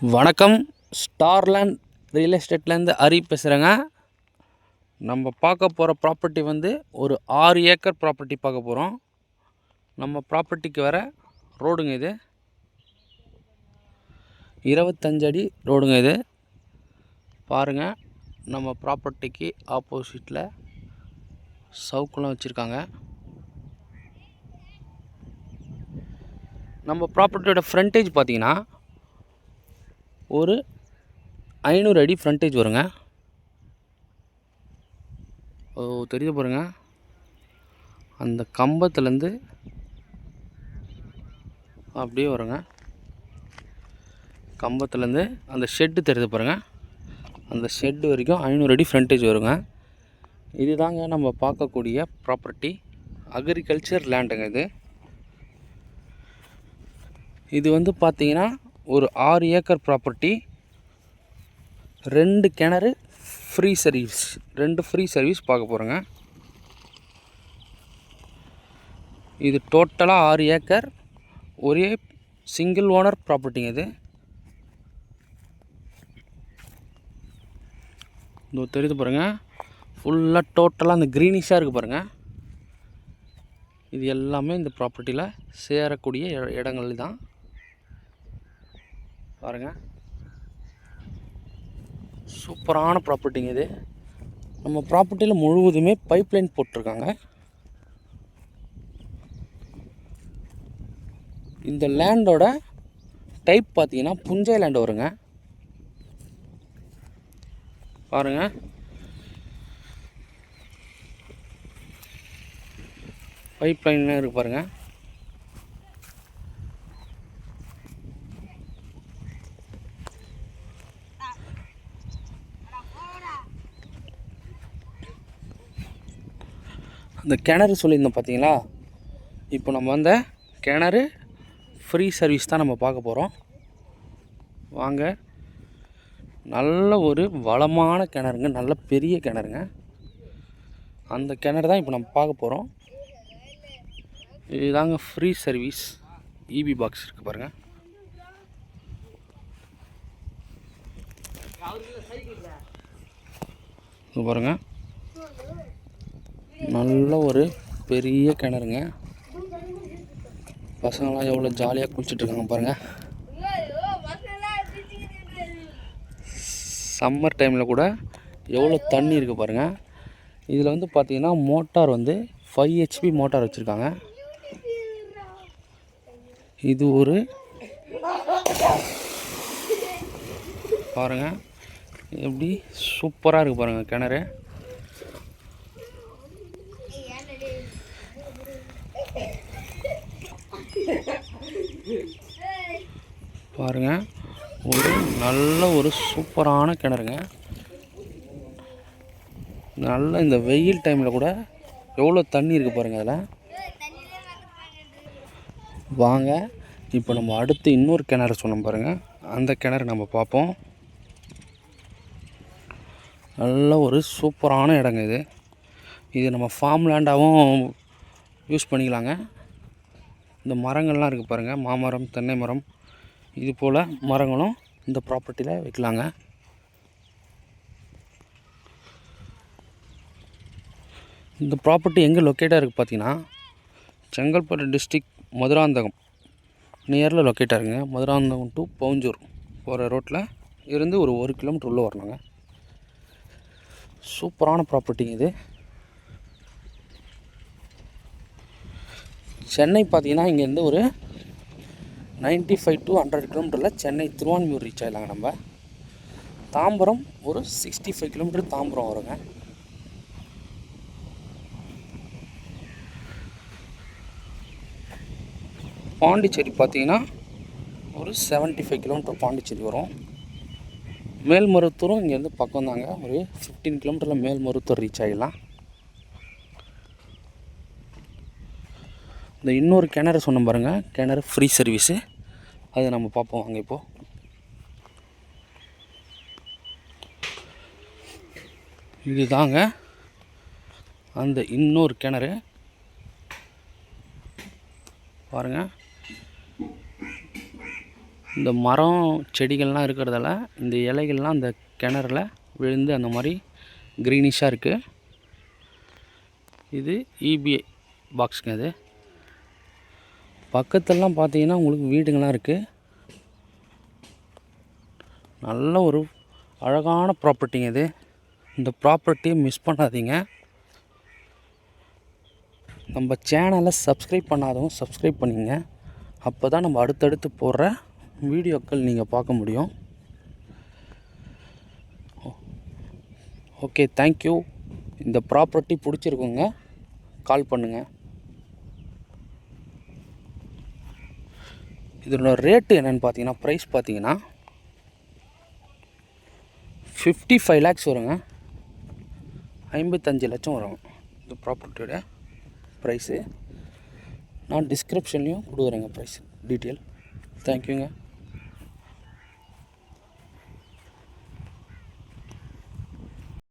வணக்கம். ஸ்டார்லேண்ட் ரியல் எஸ்டேட்லேருந்து ஹரி பேசுகிறேங்க நம்ம பார்க்க போகிற ப்ராப்பர்ட்டி வந்து ஒரு ஆறு ஏக்கர் ப்ராப்பர்ட்டி பார்க்க போகிறோம் நம்ம ப்ராப்பர்ட்டிக்கு வர ரோடுங்க இது. இருபத்தஞ்சு அடி ரோடுங்க இது. பாருங்கள் நம்ம ப்ராப்பர்ட்டிக்கு ஆப்போசிட்டில் சவுக்குலாம் வச்சுருக்காங்க. நம்ம ப்ராப்பர்ட்டியோட ஃப்ரண்டேஜ் பார்த்தீங்கன்னா ஒரு ஐநூறு அடி ஃப்ரண்டேஜ் வருங்க. ஓ தெரிய பாருங்க. அந்த கம்பத்துலேருந்து அப்படியே வருங்க. கம்பத்துலேருந்து அந்த ஷெட்டு தெரியுது பாருங்க. அந்த ஷெட்டு வரைக்கும் ஐநூறு அடி ஃப்ரண்டேஜ் வருங்க. இதுதாங்க நம்ம பார்க்கக்கூடிய ப்ராப்பர்ட்டி அக்ரிகல்ச்சர் லேண்டுங்க இது. இது வந்து பார்த்தீங்கன்னா ஒரு ஆறு ஏக்கர் ப்ராப்பர்ட்டி ரெண்டு கிணறு ஃப்ரீ சர்வீஸ் ரெண்டு ஃப்ரீ சர்வீஸ் பார்க்க போகிறோங்க இது டோட்டலாக ஆறு ஏக்கர் ஒரே சிங்கிள் ஓனர் ப்ராப்பர்ட்டிங்க இது. இதோ தெரியுது பாருங்கள் ஃபுல்லாக டோட்டலாக அந்த க்ரீனிஷாக இருக்குது பாருங்கள் இது எல்லாமே இந்த ப்ராப்பர்ட்டியில் சேரக்கூடிய இடங்கள் தான் பாருங்க. சூப்பரான ப்ராப்பர்ட்டிங்க இது. நம்ம ப்ராப்பர்ட்டியில் முழுவதுமே பைப் லைன் போட்டிருக்காங்க. இந்த லேண்டோட டைப் பார்த்தீங்கன்னா புஞ்சை லேண்ட் வருங்க. பாருங்க. பைப் லைன் இருக்கு பாருங்கள் இந்த கிணறு சொல்லியிருந்தோம் பார்த்தீங்களா? இப்போ நம்ம வந்த கிணறு ஃப்ரீ சர்வீஸ் தான் நம்ம பார்க்க போகிறோம் வாங்க. நல்ல ஒரு வளமான கிணறுங்க. நல்ல பெரிய கிணறுங்க. அந்த கிணறு தான் இப்போ நம்ம பார்க்க போகிறோம் இதுதாங்க ஃப்ரீ சர்வீஸ் இபி பாக்ஸ் இருக்குது பாருங்கள் பாருங்கள் பாருங்க. நல்ல ஒரு பெரிய கிணறுங்க. பசங்களாம் எவ்வளோ ஜாலியாக குளிச்சுட்ருக்காங்க பாருங்கள் சம்மர் டைமில் கூட எவ்வளோ தண்ணி இருக்குது பாருங்கள் இதில் வந்து பார்த்தீங்கன்னா மோட்டார் வந்து ஃபைவ் ஹெச்பி மோட்டார் வச்சுருக்காங்க. இது ஒரு பாருங்கள் எப்படி சூப்பராக இருக்குது பாருங்கள் கிணறு. பாருங்க. ஒரு நல்ல ஒரு சூப்பரான கிணறுங்க. நல்ல இந்த வெயில் டைமில் கூட எவ்வளோ தண்ணி இருக்குது பாருங்கள் அதில். வாங்க இப்போ நம்ம அடுத்து இன்னொரு கிணறு சொன்னோம் பாருங்கள் அந்த கிணறு நம்ம பார்ப்போம். நல்ல ஒரு சூப்பரான இடங்க இது. இது நம்ம ஃபார்ம் லேண்டாகவும் யூஸ் பண்ணிக்கலாங்க. இந்த மரங்கள்லாம் இருக்குது பாருங்கள் மாமரம் தென்னை மரம் இது போல் மரங்களும் இந்த ப்ராப்பர்ட்டியில் வைக்கலாங்க. இந்த ப்ராப்பர்ட்டி எங்கே லொக்கேட்டாக இருக்குது பார்த்தீங்கன்னா செங்கல்பட்டு டிஸ்ட்ரிக் மதுராந்தகம். நியரில் லொக்கேட்டாக இருக்குங்க. மதுராந்தகம் டு பவுஞ்சூர். போகிற ரோட்டில் இருந்து ஒரு ஒரு கிலோமீட்டர் உள்ளே வரணுங்க. சூப்பரான ப்ராப்பர்ட்டிங்க இது. சென்னை பார்த்தீங்கன்னா இங்கேருந்து ஒரு 95 ஃபைவ் டு ஹண்ட்ரட் கிலோமீட்டரில் சென்னை திருவான்மியூர் ரீச் ஆகிடலாங்க நம்ம. தாம்பரம் ஒரு சிக்ஸ்டி ஃபைவ் கிலோமீட்டர் தாம்பரம் வருங்க. பாண்டிச்சேரி பார்த்தீங்கன்னா ஒரு 75 ஃபைவ் கிலோமீட்டர் பாண்டிச்சேரி வரும். மேல்மருத்தூரும் இங்கேருந்து பக்கம் தாங்க ஒரு ஃபிஃப்டீன் கிலோமீட்டரில் மேல்மருத்தூர் ரீச் ஆகிடலாம் இந்த இன்னொரு கிணறு சொன்னோம் பாருங்கள் கிணறு ஃப்ரீ சர்வீஸு அது நம்ம பார்ப்போம். வாங்க இப்போது இதுதாங்க. அந்த இன்னொரு கிணறு. பாருங்க. இந்த மரம் செடிகள்லாம் இருக்கிறதால இந்த இலைகள்லாம் அந்த கிணறுல விழுந்து அந்த மாதிரி க்ரீனிஷாக இருக்குது இது இபிஐ பாக்ஸுங்க அது பக்கத்துலலாம் பார்த்தீங்கன்னா உங்களுக்கு வீடுங்கள்லாம் இருக்குது நல்ல ஒரு அழகான ப்ராப்பர்ட்டிங்க இது. இந்த ப்ராப்பர்ட்டியை மிஸ் பண்ணாதீங்க. நம்ம சேனலை சப்ஸ்கிரைப் பண்ணாதவங்க சப்ஸ்கிரைப் பண்ணிங்க. அப்போ தான் நம்ம அடுத்தடுத்து போடுற வீடியோக்கள் நீங்கள் பார்க்க முடியும். ஓகே தேங்க்யூ இந்த ப்ராப்பர்ட்டி பிடிச்சிருக்குங்க. கால் பண்ணுங்கள் இதனோட ரேட்டு என்னென்னு பார்த்தீங்கன்னா ப்ரைஸ் பார்த்தீங்கன்னா ஃபிஃப்டி ஃபைவ் லேக்ஸ் வருங்க. ஐம்பத்தஞ்சு லட்சம் வரும் இந்த ப்ராப்பர்ட்டியோட ப்ரைஸு நான் டிஸ்கிரிப்ஷன்லேயும் கொடுக்குறேங்க ப்ரைஸ் டீட்டெயில் தேங்க்யூங்க